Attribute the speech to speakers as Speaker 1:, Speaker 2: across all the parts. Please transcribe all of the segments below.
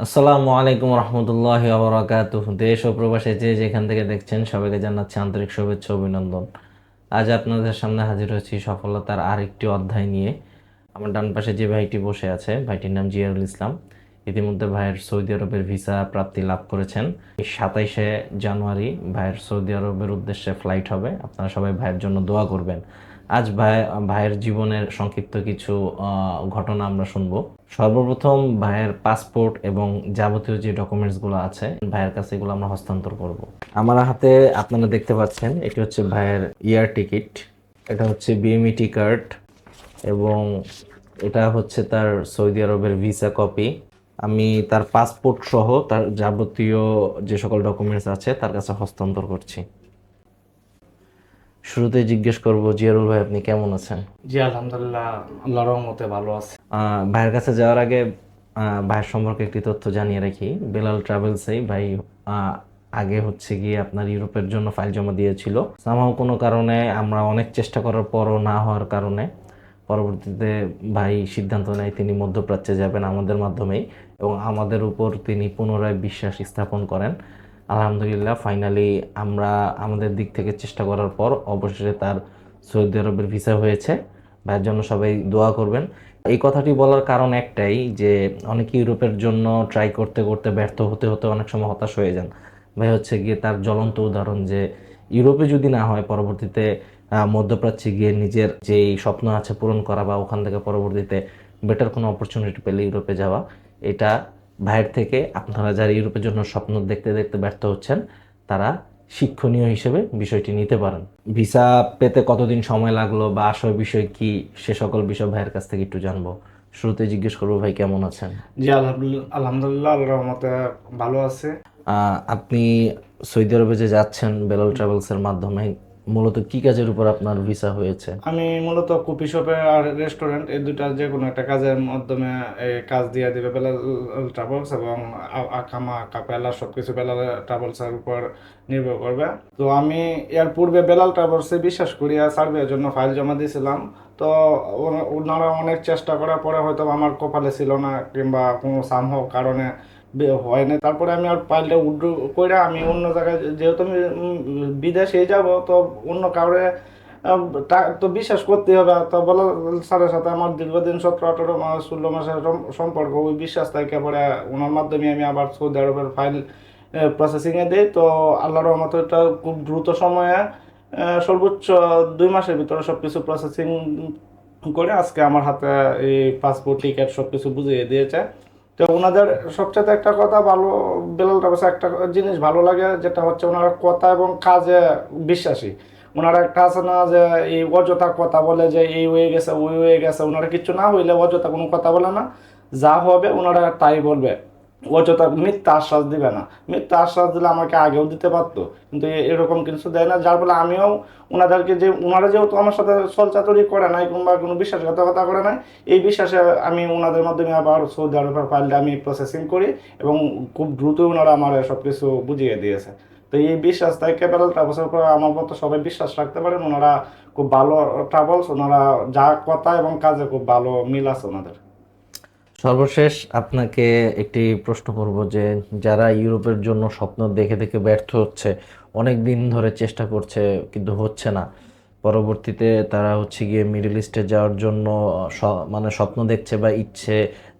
Speaker 1: আসসালামু আলাইকুম রহমতুল্লাহ আবরাকাত দেশ ও প্রবাসে যে যেখান থেকে দেখছেন সবাইকে জানাচ্ছি আন্তরিক শুভেচ্ছা অভিনন্দন। আজ আপনাদের সামনে হাজির হয়েছি সফলতার আরেকটি অধ্যায় নিয়ে। আমার ডান পাশে যে ভাইটি বসে আছে, ভাইটির নাম জিয়ারুল ইসলাম। ইতিমধ্যে ভাইয়ের সৌদি আরবের ভিসা প্রাপ্তি লাভ করেছেন। সাতাইশে জানুয়ারি ভাইয়ের সৌদি আরবের উদ্দেশ্যে ফ্লাইট হবে। আপনারা সবাই ভাইয়ের জন্য দোয়া করবেন। আজ ভাই, ভাইয়ের জীবনের সংক্ষিপ্ত কিছু ঘটনা আমরা শুনব। সর্বপ্রথম ভাইয়ের পাসপোর্ট এবং যাবতীয় যে ডকুমেন্টসগুলো আছে, ভাইয়ের কাছে এগুলো আমরা হস্তান্তর করব। আমার হাতে আপনারা দেখতে পাচ্ছেন, এটি হচ্ছে ভাইয়ের ইয়ার টিকিট এটা হচ্ছে বিএমইটি কার্ড এবং এটা হচ্ছে তার সৌদি আরবের ভিসা কপি আমি তার পাসপোর্ট সহ তার যাবতীয় যে সকল ডকুমেন্টস আছে, তার কাছে হস্তান্তর করছি। শুরুতে জিজ্ঞেস করব জিয়ারুল ভাই আপনি কেমন আছেন?
Speaker 2: জি আলহামদুলিল্লাহ আল্লাহর রহমতে ভালো আছে।
Speaker 1: ভাইয়ের কাছে যাওয়ার আগে ভাইয়ের সম্পর্কে একটি তথ্য জানিয়ে রাখি। বেলাল ট্রাভেলসেই ভাই আগে হচ্ছে গিয়ে আপনার ইউরোপের জন্য ফাইল জমা দিয়েছিল। সামাও কোনো কারণে আমরা অনেক চেষ্টা করার পরও না হওয়ার কারণে পরবর্তীতে ভাই সিদ্ধান্ত নেয় তিনি মধ্যপ্রাচ্যে যাবেন আমাদের মাধ্যমেই এবং আমাদের উপর তিনি পুনরায় বিশ্বাস স্থাপন করেন। আলহামদুলিল্লাহ ফাইনালি আমরা আমাদের দিক থেকে চেষ্টা করার পর অবশেষে তার সৌদি আরবের ভিসা হয়েছে। ভাইয়ের জন্য সবাই দোয়া করবেন। এই কথাটি বলার কারণ একটাই যে, অনেকে ইউরোপের জন্য ট্রাই করতে করতে ব্যর্থ হতে হতে অনেক সময় হতাশ হয়ে যান। ভাই হচ্ছে গিয়ে তার জ্বলন্ত উদাহরণ যে, ইউরোপে যদি না হয় পরবর্তীতে মধ্যপ্রাচ্যে গিয়ে নিজের যেই স্বপ্ন আছে পূরণ করা বা ওখান থেকে পরবর্তীতে বেটার কোনো অপরচুনিটি পেলে ইউরোপে যাওয়া, এটা ভাইয়ের থেকে আপনারা যারা ইউরোপের জন্য স্বপ্ন দেখতে দেখতে ব্যর্থ হচ্ছেন তারা শিক্ষণীয় হিসেবে বিষয়টি নিতে পারেন। ভিসা পেতে কতদিন সময় লাগল বা আসল বিষয় কি সে সকল বিষয় ভাইয়ের কাছ থেকে একটু জানব। শুরুতে জিজ্ঞেস করব ভাই কেমন আছেন?
Speaker 2: জি আলহামদুলিল্লাহ আলহামদুলিল্লাহ আল্লাহর রহমতে ভালো আছে।
Speaker 1: আহ, আপনি সৌদি আরবে যে যাচ্ছেন বেলাল ট্রাভেলসের মাধ্যমে মূলত কি কাজের উপর আপনার ভিসা হয়েছে?
Speaker 2: আমি মূলত কপি শপে আর রেস্টুরেন্ট এই দুইটা যে কোনো একটা কাজের মাধ্যমে কাজ দিয়ে দিবে। বেলাল ট্রাভেলস এবং আকামা কাপেলা সব কিছু বেলাল ট্রাভেলসের উপর নির্ভর করবে। তো আমি এর পূর্বে বেলাল ট্রাভেলসে বিশ্বাস করি আর সার্ভের জন্য ফাইল জমা দিয়েছিলাম। তো ওনারা অনেক চেষ্টা করার পরে হয়তো আমার কপালে ছিল না কিংবা কোনো সামহ কারণে হয় না। তারপরে আমি আর ফাইলটা উড্রো করে আমি অন্য জায়গায়, যেহেতু আমি বিদেশে যাব, তো অন্য কাউরে তো বিশ্বাস করতে হবে। তো বলা স্যারের সাথে আমার দীর্ঘদিন সতেরো, আঠারো মাস ষোলো মাসের সম্পর্ক, ওই বিশ্বাস থেকে পরে ওনার মাধ্যমে আমি আবার সৌদি আরবের ফাইল প্রসেসিংয়ে দিই। তো আল্লাহর রহমতে এটা খুব দ্রুত সময়ে সর্বোচ্চ দুই মাসের ভিতরে সব কিছু প্রসেসিং করে আজকে আমার হাতে এই পাসপোর্ট টিকিট সব কিছু বুঝিয়ে দিয়েছে। তো ওনাদের সবচেয়ে একটা কথা, ভালো বেলাল রাবাসে একটা জিনিস ভালো লাগে, যেটা হচ্ছে ওনারা কথা এবং কাজে বিশ্বাসী। ওনারা একটা আছে না যে, এই অযথা কথা বলে যে, এই হয়ে গেছে, ওই হয়ে গেছে, ওনারা কিছু না হইলে অযথা কোনো কথা বলে না। যা হবে ওনারা তাই বলবে। অযথা মিথ্যা আশ্বাস দিবে না। মিথ্যা আশ্বাস দিলে আমাকে আগেও দিতে পারতো। কিন্তু এরকম কিছু দেয় না, যার ফলে আমিও ওনাদেরকে যে ওনারা যেহেতু আমার সাথে চলচাতুরি করে নাই কিংবা কোনো বিশ্বাসঘাতকতা করে নাই, এই বিশ্বাসে আমি ওনাদের মাধ্যমে আবার সৌদি আরবের ফাইলটা আমি প্রসেসিং করি এবং খুব দ্রুত ওনারা আমার সব কিছু বুঝিয়ে দিয়েছে। তো এই বিশ্বাস তাই বেলাল ট্রাভেলসের উপর আমার মতো সবাই বিশ্বাস রাখতে পারেন ওনারা খুব ভালো ট্রাভেলস ওনারা যা কথা এবং কাজে খুব ভালো মিল আছে ওনাদের
Speaker 1: সর্বশেষ আপনাকে একটি প্রশ্ন করব যে, যারা ইউরোপের জন্য স্বপ্ন দেখে দেখে ব্যর্থ হচ্ছে, অনেক দিন ধরে চেষ্টা করছে, কিন্তু হচ্ছে না। পরবর্তীতে তারা হচ্ছে গিয়ে মিডল ইস্টে যাওয়ার জন্য মানে স্বপ্ন দেখছে বা ইচ্ছে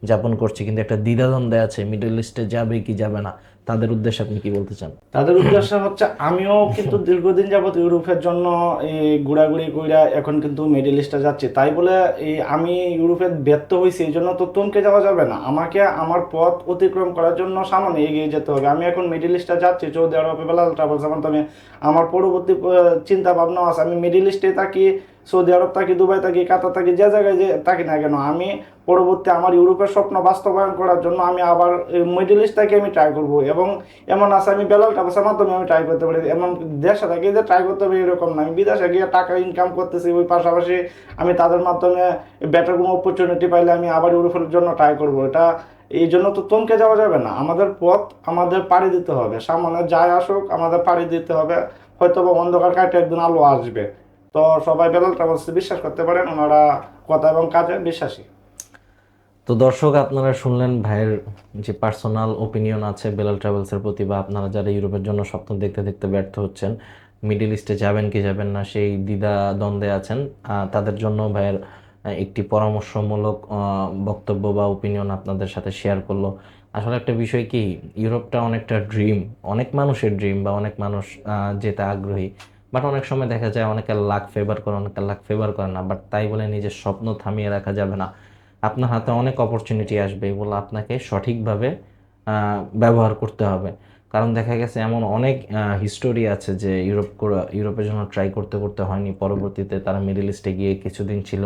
Speaker 1: যাপন করছে, কিন্তু একটা দ্বিধাদ্বন্দ্বে আছে, মিডল ইস্টে যাবে কি যাবে না। তাদের উদ্দেশ্যে আপনি কি বলতে চান?
Speaker 2: তাদের উদ্দেশ্য হচ্ছে, আমিও কিন্তু দীর্ঘদিন যাবত ইউরোপের জন্য এই ঘোরাঘুরি কইরা এখন কিন্তু মিডল ইস্টে যাচ্ছে। তাই বলে এই আমি ইউরোপে ব্যর্থ হয়েছি এই জন্য তো তুমকে যাওয়া যাবে না। আমাকে আমার পথ অতিক্রম করার জন্য সামনে এগিয়ে যেতে হবে। আমি এখন মিডল ইস্টে যাচ্ছি সৌদি আরবে বেলা ট্রাভেলস মাধ্যমে আমার পরবর্তী চিন্তা ভাবনা আছে। আমি মিডল ইস্টে থাকি সৌদি আরব থাকি দুবাই থাকি কাতার থাকি, যে জায়গায় যে থাকি না কেন, আমি পরবর্তী আমার ইউরোপের স্বপ্ন বাস্তবায়ন করার জন্য আমি আবার মিডল ইস্ট থেকে আমি ট্রাই করব। এবং এমন আছে, আমি বেলাল টাপাসের মাধ্যমে আমি ট্রাই করতে পারি। এমন দেশে থাকি যে ট্রাই করতে পারি এরকম না। আমি বিদেশে গিয়ে টাকা ইনকাম করতেছি, ওই পাশাপাশি আমি তাদের মাধ্যমে বেটার কোনো অপরচুনিটি পাইলে আমি আবার ইউরোপের জন্য ট্রাই করব। এটা, এই জন্য তো তমকে যাওয়া যাবে না। আমাদের পথ আমাদের পাড়ি দিতে হবে। সামনে যাই আসুক, আমাদের পাড়ি দিতে হবে। হয়তো বা অন্ধকার কাটে একদিন আলো আসবে। তো সবাই বেলাল ট্রাভেলস বিশ্বাস করতে পারেন, ওনারা কথা এবং কাজে বিশ্বাসী।
Speaker 1: তো দর্শক, আপনারা শুনলেন ভাইয়ের যে পার্সোনাল ওপিনিয়ন আছে বেলাল ট্রাভেলসের প্রতি, বা আপনারা যারা ইউরোপের জন্য স্বপ্ন দেখতে দেখতে ব্যর্থ হচ্ছেন মিডিল ইস্টে যাবেন কি যাবেন না, সেই দ্বিধা দ্বন্দ্বে আছেন তাদের জন্য ভাইয়ের একটি পরামর্শমূলক বক্তব্য বা ওপিনিয়ন আপনাদের সাথে শেয়ার করল। আসলে একটা বিষয় কি, ইউরোপটা অনেকটা ড্রিম অনেক মানুষের ড্রিম বা অনেক মানুষ যেতে আগ্রহী বাট অনেক সময় দেখা যায় অনেকের লাক ফেভার করে, অনেকের লাক ফেভার করে না বাট তাই বলে নিজের স্বপ্ন থামিয়ে রাখা যাবে না। আপনার হাতে অনেক অপরচুনিটি আসবে এগুলো আপনাকে সঠিকভাবে ব্যবহার করতে হবে। কারণ দেখা গেছে এমন অনেক হিস্টোরি আছে যে ইউরোপ ইউরোপের জন্য ট্রাই করতে করতে হয়নি, পরবর্তীতে তারা মিডল ইস্টে গিয়ে কিছুদিন ছিল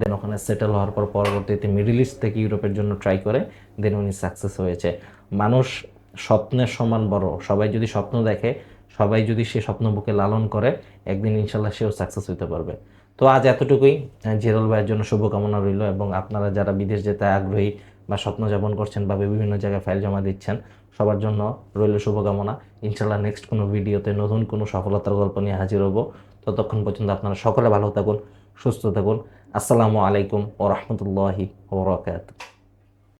Speaker 1: দেন ওখানে সেটেল হওয়ার পর পরবর্তীতে মিডল ইস্ট থেকে ইউরোপের জন্য ট্রাই করে দেন উনি সাকসেস হয়েছে। মানুষ স্বপ্নের সমান বড়, সবাই যদি স্বপ্ন দেখে, সবাই যদি সে স্বপ্ন বুকে লালন করে, একদিন ইনশাল্লাহ সেও সাকসেস হতে পারবে। তো আজ এতটুকুই। আহ, জেরল ভাইয়ের জন্য শুভকামনা রইল এবং আপনারা যারা বিদেশ যেতে আগ্রহী বা স্বপ্ন যাপন করছেন বা বিভিন্ন জায়গায় ফাইল জমা দিচ্ছেন সবার জন্য রইল শুভকামনা। ইনশাল্লাহ নেক্সট কোনো ভিডিওতে নতুন কোনো সফলতার গল্প নিয়ে হাজির হব। ততক্ষণ পর্যন্ত আপনারা সকলে ভালো থাকুন সুস্থ থাকুন। আসসালামু আলাইকুম ও রহমতুল্লাহি